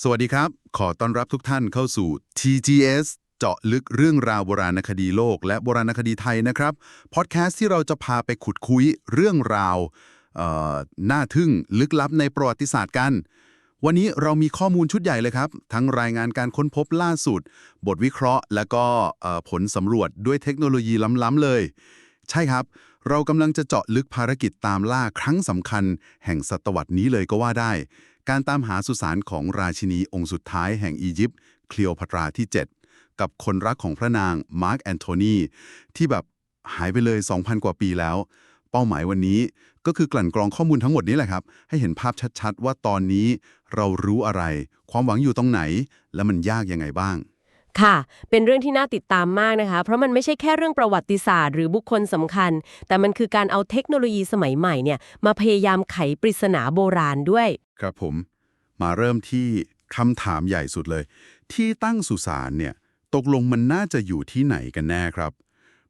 สวัสดีครับ ขอต้อนรับทุกท่านเข้าสู่ TGS เจาะลึกเรื่องราวโบราณคดีโลก และโบราณคดีไทยนะครับพอดแคสต์ที่เราจะพาไปขุดคุยเรื่องราวน่าทึ่งลึกลับในประวัติศาสตร์กัน วันนี้เรามีข้อมูลชุดใหญ่เลยครับ ทั้งรายงานการค้นพบล่าสุด บทวิเคราะห์ และก็ผลสำรวจด้วยเทคโนโลยีล้ำๆเลย ใช่ครับ เรากำลังจะเจาะลึกภารกิจตามล่าครั้งสำคัญ แห่งศตวรรษนี้เลยก็ว่าได้ การตามหาสุสานของราชินีองค์สุดท้ายแห่งอียิปต์คลีโอพัตราที่ 7 กับคนรักของพระนางมาร์กแอนโทนีที่แบบหายไปเลย 2,000 กว่าปีแล้ว เป้าหมายวันนี้ก็คือกลั่นกรองข้อมูลทั้งหมดนี้แหละครับ ให้เห็นภาพชัดๆ ว่าตอนนี้เรารู้อะไร ความหวังอยู่ตรงไหน และมันยากยังไงบ้างค่ะ เป็นเรื่องที่น่าติดตามมากนะคะ เพราะมันไม่ใช่แค่เรื่องประวัติศาสตร์หรือบุคคลสำคัญ แต่มันคือการเอาเทคโนโลยีสมัยใหม่เนี่ยมาพยายามไขปริศนาโบราณด้วย ครับผม มาเริ่มที่คำถามใหญ่สุดเลย ที่ตั้งสุสานเนี่ย ตกลงมันน่าจะอยู่ที่ไหนกันแน่ครับ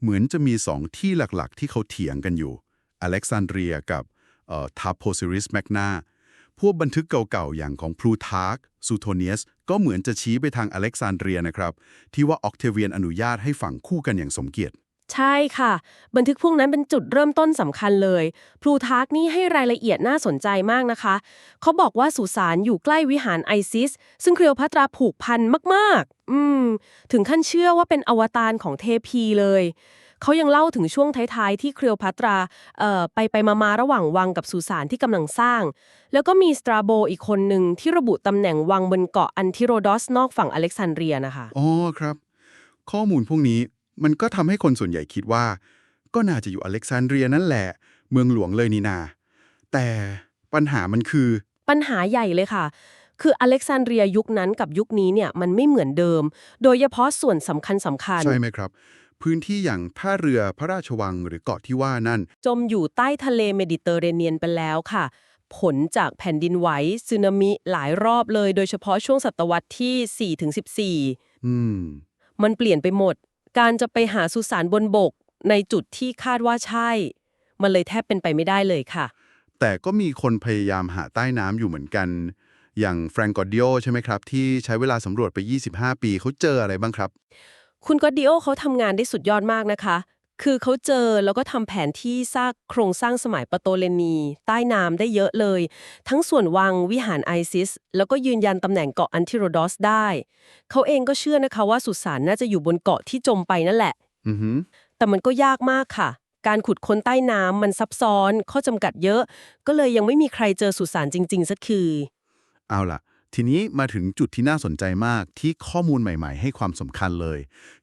เหมือนจะมีสองที่หลักๆ ที่เขาเถียงกันอยู่ อเล็กซานเดรียกับทาโพซิริสแมกนาพวกบันทึกเก่าๆ อย่างของพลูทาร์กซูโทเนียส ก็เหมือนจะชี้ไปทางอเล็กซานเดรียนะครับ ที่ว่าออกเทเวียนอนุญาตให้ฝังคู่กันอย่างสมเกียรติ ใช่ค่ะ บันทึกพวกนั้นเป็นจุดเริ่มต้นสำคัญเลยพลูทาร์กนี่ให้รายละเอียดน่าสนใจมากนะคะ เขาบอกว่าสุสานอยู่ใกล้วิหารไอซิส ซึ่งเคลีโอพัตราผูกพันมากๆ อืม ถึงขั้นเชื่อว่าเป็นอวตารของเทพีเลย เขายังเล่าถึงช่วงท้ายๆ ที่เคลีโอพัตราเอ่อไปไปมามาระหว่างวังกับสุสานที่กำลังสร้าง แล้วก็มีสตราโบอีกคนหนึ่งที่ระบุตำแหน่งวังบนเกาะอันทิโรดอสนอกฝั่งอเล็กซานเดรียนะคะอ๋อครับ ข้อมูลพวกนี้ มันก็ทำให้คนส่วนใหญ่คิดว่า ก็น่าจะอยู่อเล็กซานเดรียนั่นแหละ เมืองหลวงเลยนี่นา แต่ปัญหามันคือ ปัญหาใหญ่เลยค่ะ คืออเล็กซานเดรียยุคนั้นกับยุคนี้เนี่ยมันไม่เหมือนเดิม โดยเฉพาะส่วนสำคัญสำคัญ ใช่ไหมครับ พื้นที่อย่างท่าเรือพระราชวังหรือเกาะที่ว่านั่น จมอยู่ใต้ทะเลเมดิเตอร์เรเนียนไปแล้วค่ะ ผลจากแผ่นดินไหวสึนามิหลายรอบเลย โดยเฉพาะช่วงศตวรรษที่ 4-14 อืม มันเปลี่ยนไปหมด การจะไปหาสุสานบนบก ในจุดที่คาดว่าใช่ มันเลยแทบเป็นไปไม่ได้เลยค่ะ แต่ก็มีคนพยายามหาใต้น้ำอยู่เหมือนกัน อย่างแฟรงกอดิโอใช่ไหมครับ ที่ใช้เวลาสำรวจไป 25 ปีเขาเจออะไรบ้างครับ คุณกอดดิโอเขาทำงานได้สุดยอดมากนะคะ คือเขาเจอแล้วก็ทำแผนที่ซากโครงสร้างสมัยปะโตเลนี ใต้น้ำได้เยอะเลย ทั้งส่วนวังวิหารไอซิส แล้วก็ยืนยันตำแหน่งเกาะอันทิโรดอสได้ เขาเองก็เชื่อนะคะว่าสุสานน่าจะอยู่บนเกาะที่จมไปนั่นแหละอือหือแต่มันก็ยากมากค่ะ การขุดค้นใต้น้ำมันซับซ้อน ข้อจำกัดเยอะ ก็เลยยังไม่มีใครเจอสุสานจริง ๆสักคือ เอาล่ะ ทีนี้มาถึงจุดที่น่าสนใจมากที่ข้อมูลใหม่ๆ ให้ความสำคัญเลย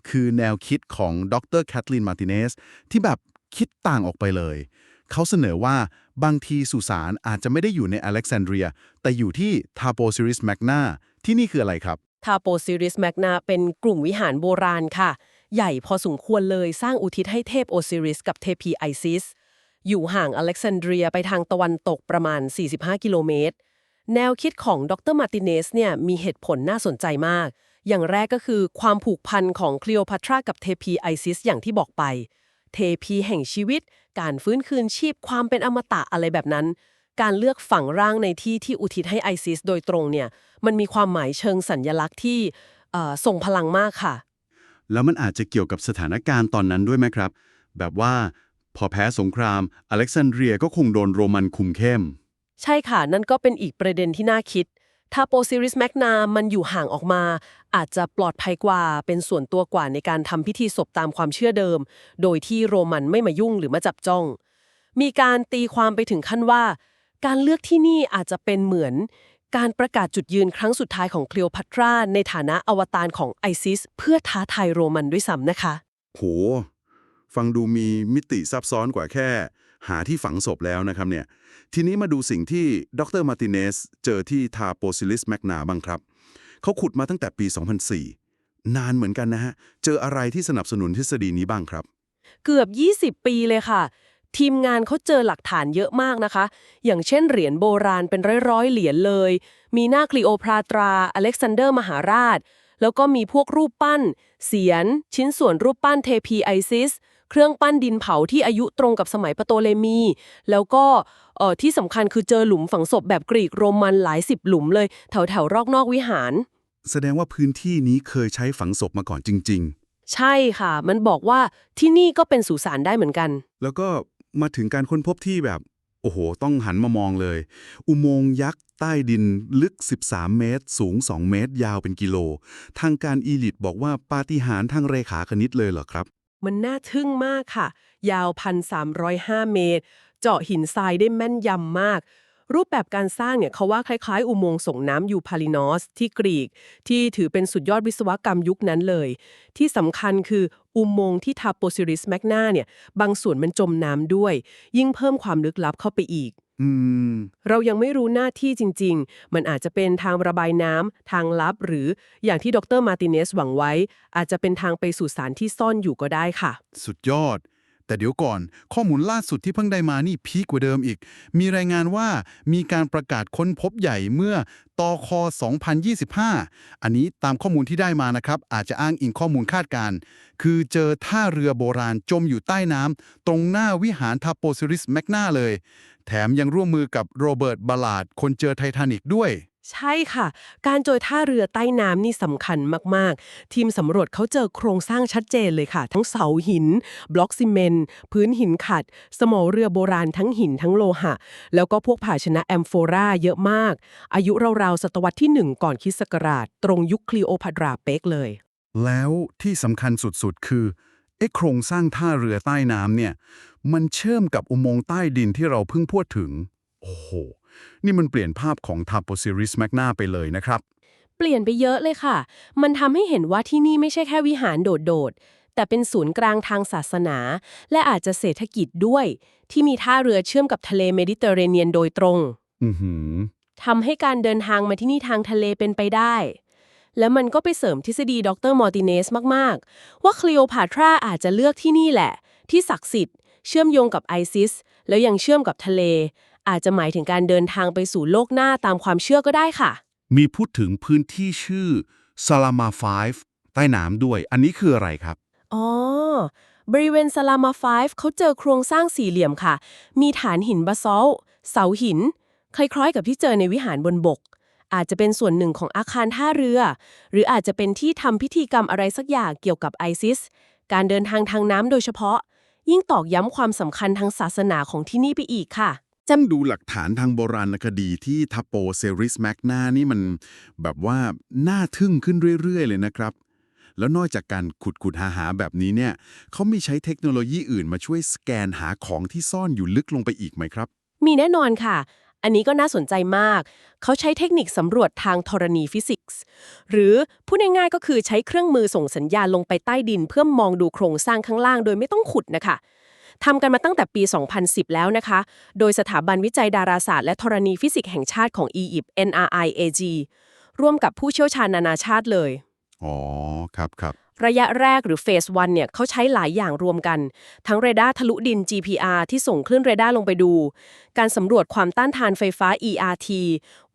คือแนวคิดของดรแคทลินมาร์ติเนสที่แบบคิดต่างออกไปเลย เขาเสนอว่าบางทีสุสานอาจจะไม่ได้อยู่ในอเล็กซานเดรีย แต่อยู่ที่ทาโปซิริสแมกนาที่นี่คืออะไรครับทาโปซิริสแมกนาเป็นกลุ่มวิหารโบราณค่ะ ใหญ่พอสมควรเลยสร้างอุทิศให้เทพโอซิริสกับเทพีไอซิส อยู่ห่างอเล็กซานเดรียไปทางตะวันตกประมาณ 45 กิโลเมตร แนวคิดของดรมาร์ติเนสเนี่ยมีเหตุผลน่าสนใจมาก อย่างแรกก็คือความผูกพันของคลีโอพัตรากับเทพีไอซิสอย่างที่บอกไป เทพีแห่งชีวิต การฟื้นคืนชีพความเป็นอมตะอะไรแบบนั้น การเลือกฝังร่างในที่ที่อุทิศให้ไอซิสโดยตรงเนี่ยมันมีความหมายเชิงสัญญลักษณ์ที่ส่งพลังมากค่ะ แล้วมันอาจจะเกี่ยวกับสถานการณ์ตอนนั้นด้วยไหมครับ แบบว่าพอแพ้สงครามอเล็กซานเดรียก็คงโดนโรมันคุมเข้ม ใช่ค่ะ นั่นก็เป็นอีกประเด็นที่น่าคิด ถ้าโปซิริสแมกนามันอยู่ห่างออกมา อาจจะปลอดภัยกว่า เป็นส่วนตัวกว่าในการทำพิธีศพตามความเชื่อเดิม โดยที่โรมันไม่มายุ่งหรือมาจับจ้อง มีการตีความไปถึงขั้นว่า การเลือกที่นี่อาจจะเป็นเหมือน การประกาศจุดยืนครั้งสุดท้ายของคลีโอพัตราในฐานะอวตารของไอซิส เพื่อท้าทายโรมันด้วยซ้ำนะคะ โห ฟังดูมีมิติซับซ้อนกว่าแค่ หาที่ฝังศพแล้วนะครับเนี่ยทีนี้มาดูสิ่งที่ดรมาร์ติเนสเจอที่ทาโปซิลิสแมกนาบ้างครับ เขาขุดมาตั้งแต่ปี 2004 นานเหมือนกันนะฮะ เจออะไรที่สนับสนุนทฤษฎีนี้บ้างครับ เกือบ 20 ปีเลยค่ะ ทีมงานเขาเจอหลักฐานเยอะมากนะคะ อย่างเช่นเหรียญโบราณเป็นร้อยๆเหรียญเลย มีหน้าคลีโอพราตรา อเล็กซานเดอร์มหาราช แล้วก็มีพวกรูปปั้น เสียน ชิ้นส่วนรูปปั้นเทพีไอซิส เครื่องปั้นดินเผาที่อายุตรงกับสมัยปโตเลมี แล้วก็เอ่อที่สำคัญคือเจอหลุมฝังศพแบบกรีกโรมันหลายสิบหลุมเลยแถวแถวๆรอกนอกวิหาร แสดงว่าพื้นที่นี้เคยใช้ฝังศพมาก่อนจริงใช่ค่ะ มันบอกว่าที่นี่ก็เป็นสุสานได้เหมือนกันๆแล้วก็มาถึงการค้นพบที่แบบโอ้โห ต้องหันมามองเลย อุโมงค์ยักษ์ใต้ดินลึก 13 เมตร สูง 2 เมตร ยาวเป็นกิโล ทางการอีลิตบอกว่าปาฏิหาริย์ทางเรขาคณิตเลยเหรอครับ มันน่าทึ่งมากค่ะ ยาว 1,305 เมตร เจาะหินทรายได้แม่นยำมาก รูปแบบการสร้างเนี่ยเขาว่าคล้ายๆ อุโมงค์ส่งน้ำยูพาลินอสที่กรีก ที่ถือเป็นสุดยอดวิศวกรรมยุคนั้นเลย ที่สำคัญคืออุโมงค์ที่ทาโปซิริสแมกนาเนี่ยบางส่วนมันจมน้ำด้วย ยิ่งเพิ่มความลึกลับเข้าไปอีก อืม เรายังไม่รู้หน้าที่จริง ๆ มันอาจจะเป็นทางระบายน้ำทางลับ หรืออย่างที่ดรมาร์ติเนสหวังไว้ อาจจะเป็นทางไปสู่สารที่ซ่อนอยู่ก็ได้ค่ะ สุดยอด แต่เดี๋ยวก่อน ข้อมูลล่าสุดที่เพิ่งได้มานี่พีกกว่าเดิมอีก มีรายงานว่ามีการประกาศค้นพบใหญ่เมื่อตอค2025 อันนี้ตามข้อมูลที่ได้มานะครับ อาจจะอ้างอิงข้อมูลคาดการณ์ คือเจอท่าเรือโบราณจมอยู่ใต้น้ำตรงหน้าวิหารทาโปซิริสแมกนาเลย แถมยังร่วมมือกับโรเบิร์ตบาลาดคนเจอไททานิกด้วย ใช่ค่ะ การโจยท่าเรือใต้น้ำนี่สำคัญมาก ๆ ทีมสำรวจเขาเจอโครงสร้างชัดเจนเลยค่ะ ทั้งเสาหิน บล็อกซีเมนต์พื้นหินขัด สมอเรือโบราณทั้งหินทั้งโลหะ แล้วก็พวกภาชนะแอมโฟราเยอะมาก อายุราวๆศตวรรษที่ 1 ก่อนคริสต์ศักราช ตรงยุคคลีโอพัดราเป๊กเลย แล้วที่สำคัญสุดๆ คือไอ้โครงสร้างท่าเรือใต้น้ำเนี่ย มันเชื่อมกับอุโมงค์ใต้ดินที่เราเพิ่งพูดถึง โอ้โห นี่มันเปลี่ยนภาพของทาโปซิริสแมกนาไปเลยนะครับ เปลี่ยนไปเยอะเลยค่ะ มันทำให้เห็นว่าที่นี่ไม่ใช่แค่วิหารโดดๆ แต่เป็นศูนย์กลางทางศาสนา และอาจจะเศรษฐกิจด้วย ที่มีท่าเรือเชื่อมกับทะเลเมดิเตอร์เรเนียนโดยตรง อือหือทำให้การเดินทางมาที่นี่ทางทะเลเป็นไปได้ แล้วมันก็ไปเสริมทฤษฎีดรมอร์ติเนสมาก ๆ ว่าคลีโอพาตราอาจจะเลือกที่นี่แหละ ที่ศักดิ์สิทธิ์ เชื่อมโยงกับไอซิสแล้วยังเชื่อมกับทะเล อาจจะหมายถึงการเดินทางไปสู่โลกหน้าตามความเชื่อก็ได้ค่ะ มีพูดถึงพื้นที่ชื่อซาลามา5ใต้น้ำด้วย อันนี้คืออะไรครับ อ๋อบริเวณซาลามา5เขาเจอโครงสร้างสี่เหลี่ยมค่ะ มีฐานหินบาซอลต์เสาหิน คล้ายๆ กับที่เจอในวิหารบนบก อาจจะเป็นส่วนหนึ่งของอาคารท่าเรือ หรืออาจจะเป็นที่ทำพิธีกรรมอะไรสักอย่างเกี่ยวกับไอซิส การเดินทางทางน้ำโดยเฉพาะ ยิ่งตอกย้ำความสำคัญทางศาสนาของที่นี่ไปอีกค่ะจันดูหลักฐานทางโบราณคดีที่ทาโปเซริสแมกนานี่มันแบบว่าน่าทึ่งขึ้นเรื่อย ๆ เลยนะครับ แล้วนอกจากการขุดขุดหาหาแบบนี้เนี่ยเขามีใช้เทคโนโลยีอื่นมาช่วยสแกนหาของที่ซ่อนอยู่ลึกลงไปอีกไหมครับ มีแน่นอนค่ะ อันนี้ก็น่าสนใจมาก เขาใช้เทคนิคสำรวจทางธรณีฟิสิกส์ หรือพูดง่ายๆก็คือใช้เครื่องมือส่งสัญญาณลงไปใต้ดิน เพื่อมองดูโครงสร้างข้างล่างโดยไม่ต้องขุดนะคะทำกันมาตั้งแต่ปี 2010 แล้วนะคะ โดยสถาบันวิจัยดาราศาสตร์และธรณีฟิสิกส์แห่งชาติของอียิปต์ NRIAG ร่วมกับผู้เชี่ยวชาญนานาชาติเลย อ๋อ ครับครับ ระยะแรกหรือเฟส1เนี่ยเขาใช้หลายอย่างรวมกัน ทั้งเรดาร์ทะลุดิน GPR ที่ส่งคลื่นเรดาร์ลงไปดู การสำรวจความต้านทานไฟฟ้า ERT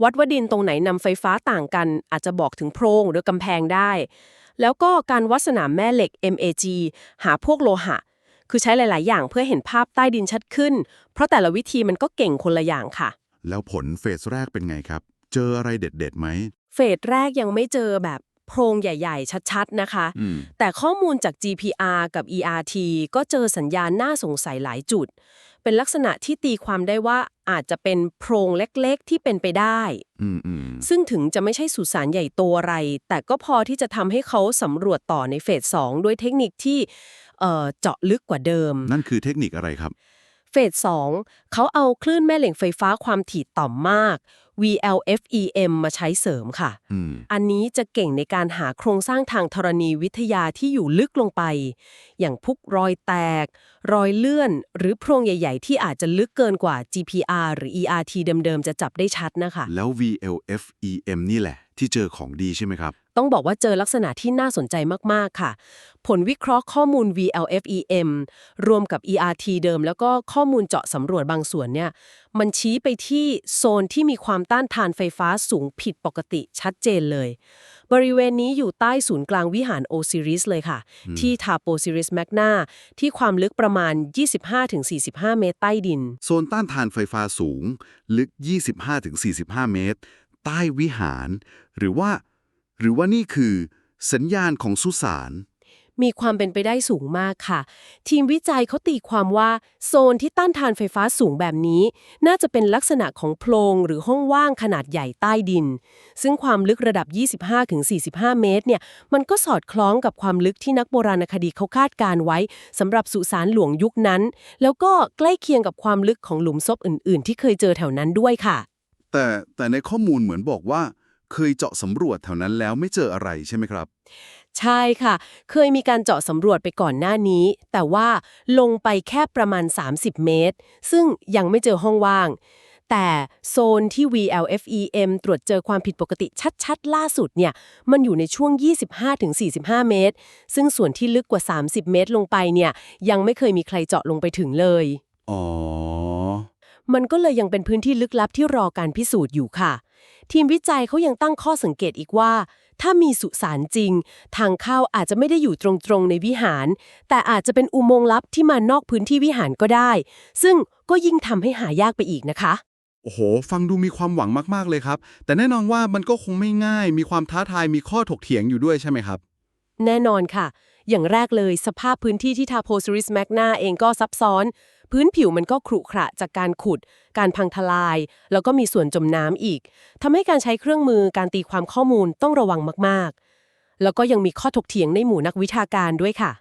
วัดว่าดินตรงไหนนำไฟฟ้าต่างกัน อาจจะบอกถึงโพรงหรือกำแพงได้ แล้วก็การวัดสนามแม่เหล็ก MAG หาพวกโลหะ คือใช้หลาย ๆ อย่างเพื่อเห็นภาพใต้ดินชัดขึ้น เพราะแต่ละวิธีมันก็เก่งคนละอย่างค่ะ แล้วผลเฟสแรกเป็นไงครับ เจออะไรเด็ดๆไหมเฟสแรกยังไม่เจอแบบ โพรงใหญ่ ๆ ชัดๆ นะคะอืมแต่ข้อมูลจาก GPR กับ ERT ก็เจอสัญญาณน่าสงสัยหลายจุด เป็นลักษณะที่ตีความได้ว่าอาจจะเป็นโพรงเล็กๆ ที่เป็นไปได้อืมอืมซึ่งถึงจะไม่ใช่สุสานใหญ่โตอะไร แต่ก็พอที่จะทำให้เขาสำรวจต่อในเฟส 2 ด้วยเทคนิคที่เอ่อเจาะลึกกว่าเดิม นั่นคือเทคนิคอะไรครับเฟส 2 เขาเอาคลื่นแม่เหล็กไฟฟ้าความถี่ต่ำมาก VLFEM มาใช้เสริมค่ะอืมอันนี้จะเก่งในการหาโครงสร้างทางธรณีวิทยาที่อยู่ลึกลงไป อย่างพวกรอยแตก รอยเลื่อน หรือโพรงใหญ่ๆ ที่อาจจะลึกเกินกว่า GPR หรือ ERT เดิมๆ จะจับได้ชัดนะคะ แล้ว VLFEM นี่แหละ ที่เจอของดีใช่ไหมครับ ต้องบอกว่าเจอลักษณะที่น่าสนใจมาก ๆ ค่ะ ผลวิเคราะห์ข้อมูล VLFEM รวมกับ ERT เดิม แล้วก็ข้อมูลเจาะสำรวจบางส่วนเนี่ยมันชี้ไปที่โซนที่มีความต้านทานไฟฟ้าสูงผิดปกติชัดเจนเลย บริเวณนี้อยู่ใต้ศูนย์กลางวิหารโอซิริสเลยค่ะ ที่ทาโปซิริสแมกนาที่ความลึกประมาณ 25-45 เมตรใต้ดิน โซนต้านทานไฟฟ้าสูง ลึก 25-45 เมตร ใต้วิหาร หรือว่า หรือว่านี่คือสัญญาณของสุสาน มีความเป็นไปได้สูงมากค่ะ ทีมวิจัยเขาตีความว่าโซนที่ต้านทานไฟฟ้าสูงแบบนี้ น่าจะเป็นลักษณะของโพรงหรือห้องว่างขนาดใหญ่ใต้ดิน ซึ่งความลึกระดับ 25-45 เมตรเนี่ยมันก็สอดคล้องกับความลึกที่นักโบราณคดีเขาคาดการไว้สำหรับสุสานหลวงยุคนั้น แล้วก็ใกล้เคียงกับความลึกของหลุมศพอื่น ๆ ที่เคยเจอแถวนั้นด้วยค่ะ แต่แต่ในข้อมูลเหมือนบอกว่า เคยเจาะสำรวจแถวนั้นแล้วไม่เจออะไรใช่ไหมครับ ใช่ค่ะ เคยมีการเจาะสำรวจไปก่อนหน้านี้ แต่ว่าลงไปแค่ประมาณ 30 เมตร ซึ่งยังไม่เจอห้องว่าง แต่โซนที่ VLFEM ตรวจเจอความผิดปกติชัดๆ ล่าสุดเนี่ย มันอยู่ในช่วง 25-45 เมตร ซึ่งส่วนที่ลึกกว่า 30 เมตรลงไปเนี่ย ยังไม่เคยมีใครเจาะลงไปถึงเลย อ๋อ มันก็เลยยังเป็นพื้นที่ลึกลับที่รอการพิสูจน์อยู่ค่ะ ทีมวิจัยเขายังตั้งข้อสังเกตอีกว่า ถ้ามีสุสานจริง ทางเข้าอาจจะไม่ได้อยู่ตรงๆในวิหาร แต่อาจจะเป็นอุโมงค์ลับที่มานอกพื้นที่วิหารก็ได้ ซึ่งก็ยิ่งทำให้หายากไปอีกนะคะ โอ้โห ฟังดูมีความหวังมาก ๆ เลยครับ แต่แน่นอนว่ามันก็คงไม่ง่าย มีความท้าทาย มีข้อถกเถียงอยู่ด้วยใช่ไหมครับ แน่นอนค่ะ อย่างแรกเลยสภาพพื้นที่ที่ทาโพซิริสแมกนาเองก็ซับซ้อน พื้นผิวมันก็ขรุขระจากการขุด การพังทลาย แล้วก็มีส่วนจมน้ำอีกทำให้การใช้เครื่องมือการตีความข้อมูลต้องระวังมากๆ แล้วก็ยังมีข้อถกเถียงในหมู่นักวิชาการด้วยค่ะ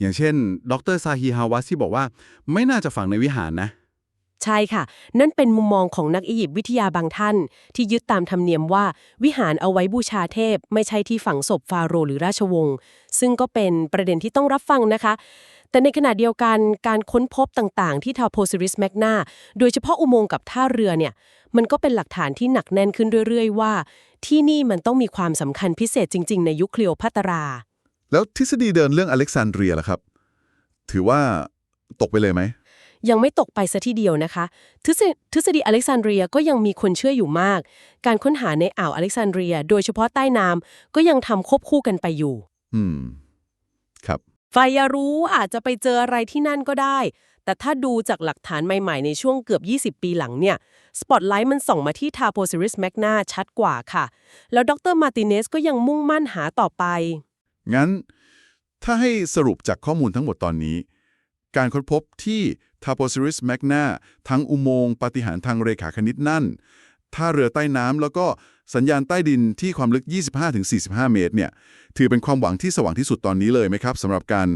อย่างเช่น ดรซาฮีฮาวัสที่บอกว่า ไม่น่าจะฝังในวิหารนะ ใช่ค่ะ นั่นเป็นมุมมองของนักอียิปต์วิทยาบางท่าน ที่ยึดตามธรรมเนียมว่า วิหารเอาไว้บูชาเทพ ไม่ใช่ที่ฝังศพฟาโรห์หรือราชวงศ์ ซึ่งก็เป็นประเด็นที่ต้องรับฟังนะคะ แต่ในขณะเดียวกันการค้นพบต่างๆ ที่ทาโพซิริสแมกนาโดยเฉพาะอุโมงค์กับท่าเรือเนี่ย มันก็เป็นหลักฐานที่หนักแน่นขึ้นเรื่อยๆ ว่า ที่นี่มันต้องมีความสำคัญพิเศษจริง ๆ ในยุคเคลีโอพัตรา แล้วทฤษฎีเดินเรื่องอเล็กซานเดรียล่ะครับ ถือว่าตกไปเลยไหม ยังไม่ตกไปซะทีเดียวนะคะ ทฤษฎีทฤษฎีอเล็กซานเดรียก็ยังมีคนเชื่ออยู่มาก การค้นหาในอ่าวอเล็กซานเดรีย โดยเฉพาะใต้น้ำก็ยังทำควบคู่กันไปอยู่ อืม ครับไฟยารู้อาจจะไปเจออะไรที่นั่นก็ได้ แต่ถ้าดูจากหลักฐานใหม่ ๆ ในช่วงเกือบ 20 ปีหลังเนี่ยสปอตไลท์มันส่องมาที่ทาโพซิริสแมกนาชัดกว่าค่ะ แล้วดรมาร์ติเนสก็ยังมุ่งมั่นหาต่อไป งั้น ถ้าให้สรุปจากข้อมูลทั้งหมดตอนนี้ การค้นพบที่ ทาโพซิริสแมกนาทั้งอุโมงค์ปฏิหารทางเรขาคณิตนั่นท่าเรือใต้น้ำแล้วก็สัญญาณใต้ดินที่ความลึก 25-45 เมตรเนี่ยถือเป็นความหวังที่สว่างที่สุดตอนนี้เลยไหมครับสำหรับการ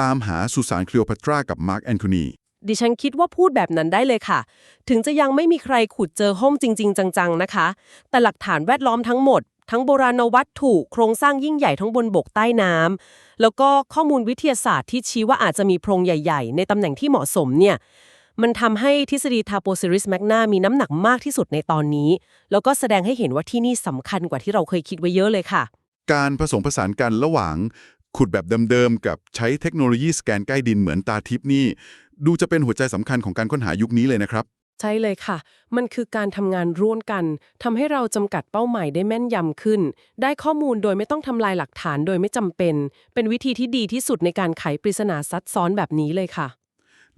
ตามหาสุสานคลีโอพัตรากับมาร์คแอนโทนีดิฉันคิดว่าพูดแบบนั้นได้เลยค่ะ ถึงจะยังไม่มีใครขุดเจอห้องจริง ๆ จัง ๆ นะคะ แต่หลักฐานแวดล้อมทั้งหมด ทั้งโบราณวัตถุโครงสร้างยิ่งใหญ่ทั้งบนบกใต้น้ำแล้วก็ข้อมูลวิทยาศาสตร์ที่ชี้ว่าอาจจะมีโพรงใหญ่ ๆ ในตำแหน่งที่เหมาะสมเนี่ยมันทำให้ทฤษฎีทาโปซิริสแมกนามีน้ำหนักมากที่สุดในตอนนี้ แล้วก็แสดงให้เห็นว่าที่นี่สำคัญกว่าที่เราเคยคิดไว้เยอะเลยค่ะ การผสมผสานกันระหว่าง ขุดแบบเดิมๆ กับใช้เทคโนโลยีสแกนใกล้ดินเหมือนตาทิพนี่ ดูจะเป็นหัวใจสำคัญของการค้นหายุคนี้เลยนะครับ ใช่เลยค่ะ มันคือการทำงานร่วมกันทำให้เราจำกัดเป้าหมายได้แม่นยำขึ้น ได้ข้อมูลโดยไม่ต้องทำลายหลักฐานโดยไม่จำเป็น เป็นวิธีที่ดีที่สุดในการไขปริศนาซับซ้อนแบบนี้เลยค่ะ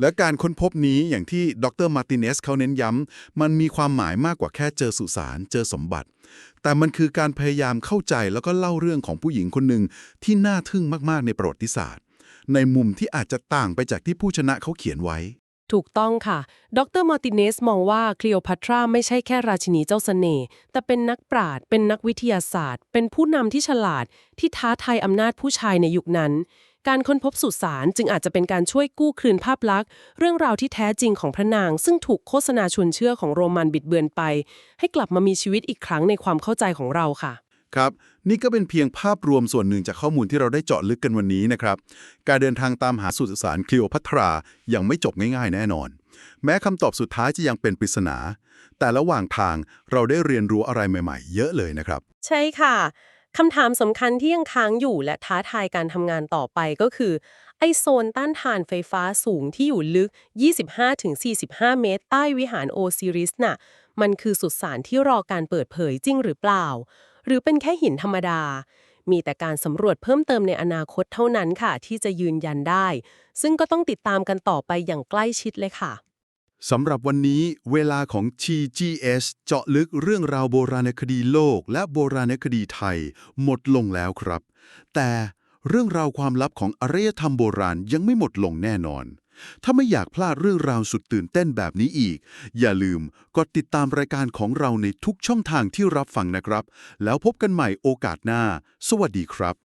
และการค้นพบนี้อย่างที่ดรมาร์ติเนสเขาเน้นย้ำ มันมีความหมายมากกว่าแค่เจอสุสานเจอสมบัติ แต่มันคือการพยายามเข้าใจแล้วก็เล่าเรื่องของผู้หญิงคนหนึ่งที่น่าทึ่งมากๆในประวัติศาสตร์ ในมุมที่อาจจะต่างไปจากที่ผู้ชนะเขาเขียนไว้ ถูกต้องค่ะ ดรมาร์ติเนสมองว่าคลีโอพัตราไม่ใช่แค่ราชินีเจ้าเสน่ห์ แต่เป็นนักปราชญ์ เป็นนักวิทยาศาสตร์ เป็นผู้นำที่ฉลาด ที่ท้าทายอำนาจผู้ชายในยุคนั้น การค้นพบสุสานจึงอาจจะเป็นการช่วยกู้คืนภาพลักษณ์ เรื่องราวที่แท้จริงของพระนาง ซึ่งถูกโฆษณาชวนเชื่อของโรมันบิดเบือนไป ให้กลับมามีชีวิตอีกครั้งในความเข้าใจของเราค่ะ ครับ นี่ก็เป็นเพียงภาพรวมส่วนหนึ่งจากข้อมูลที่เราได้เจาะลึกกันวันนี้นะครับ การเดินทางตามหาสุสานคลีโอพัตรายังไม่จบง่ายๆ แน่นอน แม้คำตอบสุดท้ายจะยังเป็นปริศนา แต่ระหว่างทางเราได้เรียนรู้อะไรใหม่ๆ เยอะเลยนะครับ ใช่ค่ะคำถามสำคัญที่ยังค้างอยู่และท้าทายการทำงานต่อไปก็คือ ไอโซนต้านทานไฟฟ้าสูงที่อยู่ลึก 25-45 เมตร ใต้วิหารโอซิริสน่ะ มันคือสุสานที่รอการเปิดเผยจริงหรือเปล่า หรือเป็นแค่หินธรรมดา มีแต่การสำรวจเพิ่มเติมในอนาคตเท่านั้นค่ะ ที่จะยืนยันได้ ซึ่งก็ต้องติดตามกันต่อไปอย่างใกล้ชิดเลยค่ะสำหรับวันนี้เวลาของ TGS เจาะลึกเรื่องราวโบราณคดีโลก และโบราณคดีไทย หมดลงแล้วครับ แต่เรื่องราวความลับของอารยธรรมโบราณยังไม่หมดลงแน่นอน ถ้าไม่อยากพลาดเรื่องราวสุดตื่นเต้นแบบนี้อีก อย่าลืมกดติดตามรายการของเราในทุกช่องทางที่รับฟังนะครับ แล้วพบกันใหม่โอกาสหน้า สวัสดีครับ